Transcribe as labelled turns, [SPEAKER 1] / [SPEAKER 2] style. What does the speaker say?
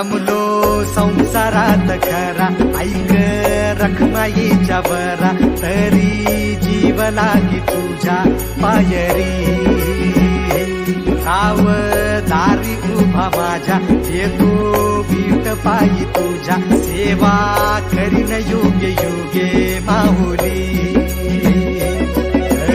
[SPEAKER 1] रमलो संसारात खरा. ऐक रखमाईच्या बरा तरी जीव लागी तुझ्या पायरी. साव दारी उभा माझ्या. येतो बीट पायी तुझ्या. सेवा